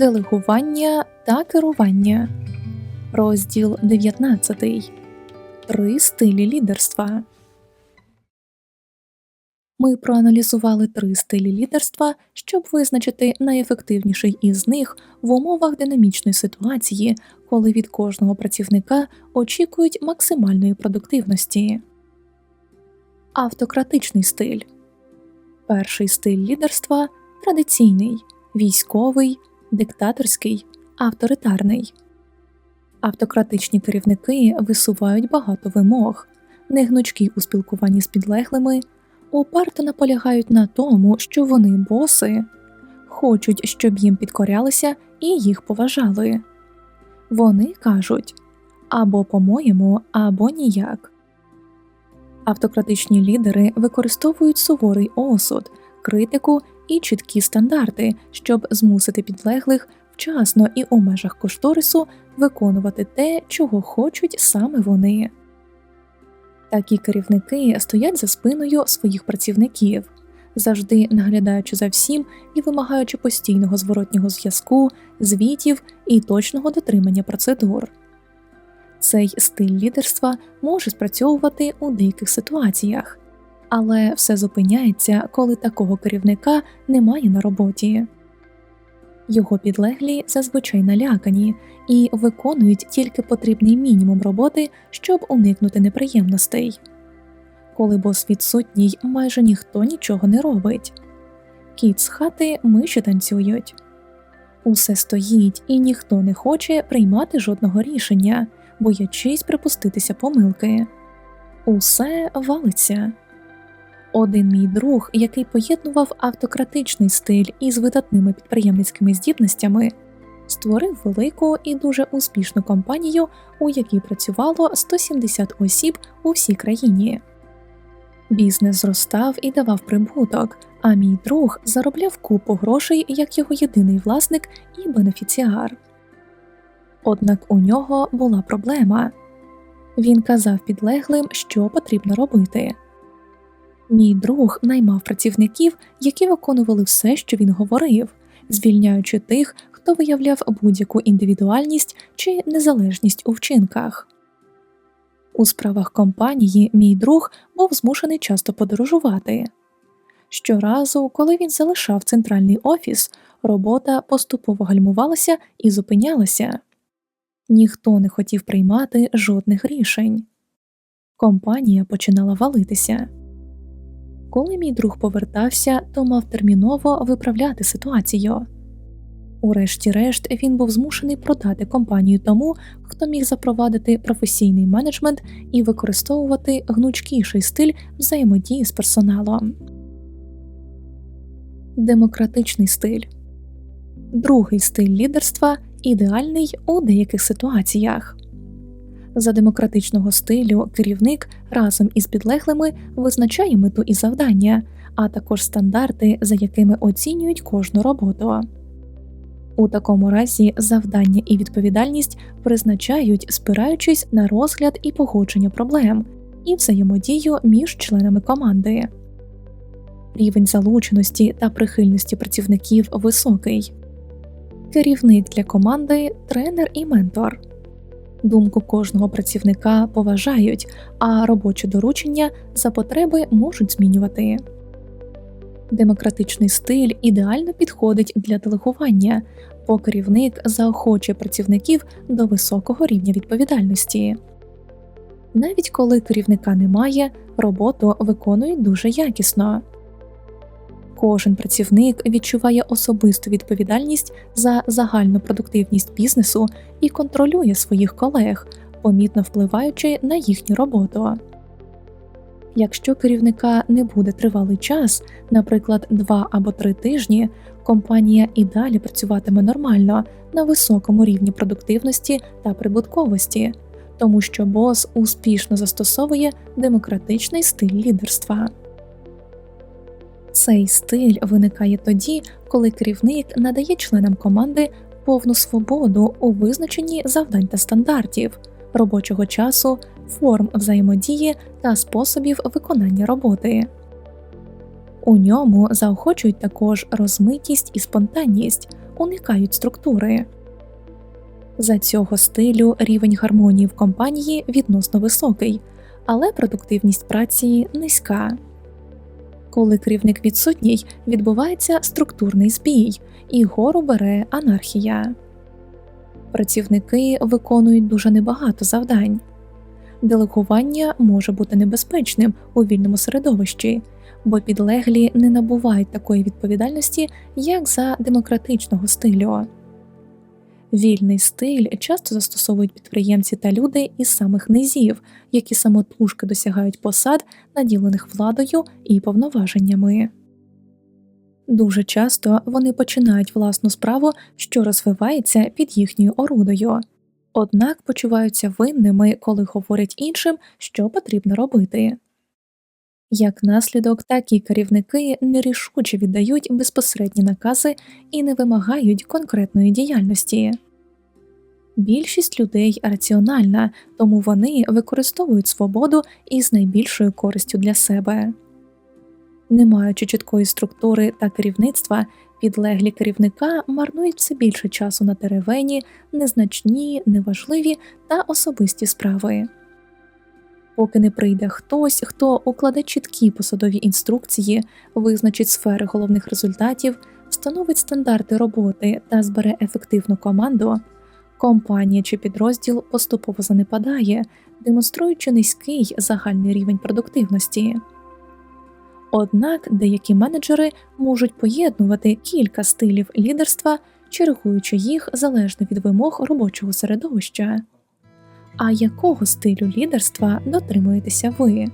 Делегування та керування. Розділ 19. Три стилі лідерства. Ми проаналізували три стилі лідерства, щоб визначити найефективніший із них в умовах динамічної ситуації, коли від кожного працівника очікують максимальної продуктивності. Автократичний стиль перший стиль лідерства традиційний, військовий, диктаторський, авторитарний. Автократичні керівники висувають багато вимог, негнучкі у спілкуванні з підлеглими, упарто наполягають на тому, що вони боси, хочуть, щоб їм підкорялися і їх поважали. Вони кажуть або по-моєму, або ніяк. Автократичні лідери використовують суворий осуд, критику і чіткі стандарти, щоб змусити підлеглих вчасно і у межах кошторису виконувати те, чого хочуть саме вони. Такі керівники стоять за спиною своїх працівників, завжди наглядаючи за всім і вимагаючи постійного зворотнього зв'язку, звітів і точного дотримання процедур. Цей стиль лідерства може спрацьовувати у деяких ситуаціях, але все зупиняється, коли такого керівника немає на роботі. Його підлеглі зазвичай налякані і виконують тільки потрібний мінімум роботи, щоб уникнути неприємностей. Коли бос відсутній, майже ніхто нічого не робить. Кіт з хати миші танцюють. Усе стоїть, і ніхто не хоче приймати жодного рішення, боячись припуститися помилки. Усе валиться. Один мій друг, який поєднував автократичний стиль із видатними підприємницькими здібностями, створив велику і дуже успішну компанію, у якій працювало 170 осіб у всій країні. Бізнес зростав і давав прибуток, а мій друг заробляв купу грошей як його єдиний власник і бенефіціар. Однак у нього була проблема він казав підлеглим, що потрібно робити. Мій друг наймав працівників, які виконували все, що він говорив, звільняючи тих, хто виявляв будь-яку індивідуальність чи незалежність у вчинках. У справах компанії мій друг був змушений часто подорожувати. Щоразу, коли він залишав центральний офіс, робота поступово гальмувалася і зупинялася. Ніхто не хотів приймати жодних рішень. Компанія починала валитися. Коли мій друг повертався, то мав терміново виправляти ситуацію. Урешті-решт він був змушений продати компанію тому, хто міг запровадити професійний менеджмент і використовувати гнучкіший стиль взаємодії з персоналом. Демократичний стиль другий стиль лідерства ідеальний у деяких ситуаціях. За демократичного стилю керівник разом із підлеглими визначає мету і завдання, а також стандарти, за якими оцінюють кожну роботу. У такому разі завдання і відповідальність призначають, спираючись на розгляд і погодження проблем і взаємодію між членами команди. Рівень залученості та прихильності працівників високий, керівник для команди, тренер і ментор. Думку кожного працівника поважають, а робочі доручення за потреби можуть змінювати. Демократичний стиль ідеально підходить для делегування, бо керівник заохочує працівників до високого рівня відповідальності. Навіть коли керівника немає, роботу виконують дуже якісно. Кожен працівник відчуває особисту відповідальність за загальну продуктивність бізнесу і контролює своїх колег, помітно впливаючи на їхню роботу. Якщо керівника не буде тривалий час, наприклад, два або три тижні, компанія і далі працюватиме нормально на високому рівні продуктивності та прибутковості, тому що бос успішно застосовує демократичний стиль лідерства. Цей стиль виникає тоді, коли керівник надає членам команди повну свободу у визначенні завдань та стандартів, робочого часу, форм взаємодії та способів виконання роботи. У ньому заохочують також розмитість і спонтанність, уникають структури. За цього стилю рівень гармонії в компанії відносно високий, але продуктивність праці низька. Коли керівник відсутній, відбувається структурний збій, і гору бере анархія. Працівники виконують дуже небагато завдань. Делегування може бути небезпечним у вільному середовищі, бо підлеглі не набувають такої відповідальності, як за демократичного стилю. Вільний стиль часто застосовують підприємці та люди із самих низів, які самотужки досягають посад, наділених владою і повноваженнями. Дуже часто вони починають власну справу, що розвивається під їхньою орудою, однак почуваються винними, коли говорять іншим, що потрібно робити. Як наслідок, такі керівники нерішуче віддають безпосередні накази і не вимагають конкретної діяльності. Більшість людей раціональна, тому вони використовують свободу із найбільшою користю для себе. Не маючи чіткої структури та керівництва, підлеглі керівника марнують все більше часу на теревені, незначні, неважливі та особисті справи. Поки не прийде хтось, хто укладе чіткі посадові інструкції, визначить сфери головних результатів, встановить стандарти роботи та збере ефективну команду, компанія чи підрозділ поступово занепадає, демонструючи низький загальний рівень продуктивності. Однак деякі менеджери можуть поєднувати кілька стилів лідерства, чергуючи їх залежно від вимог робочого середовища. А якого стилю лідерства дотримуєтеся ви?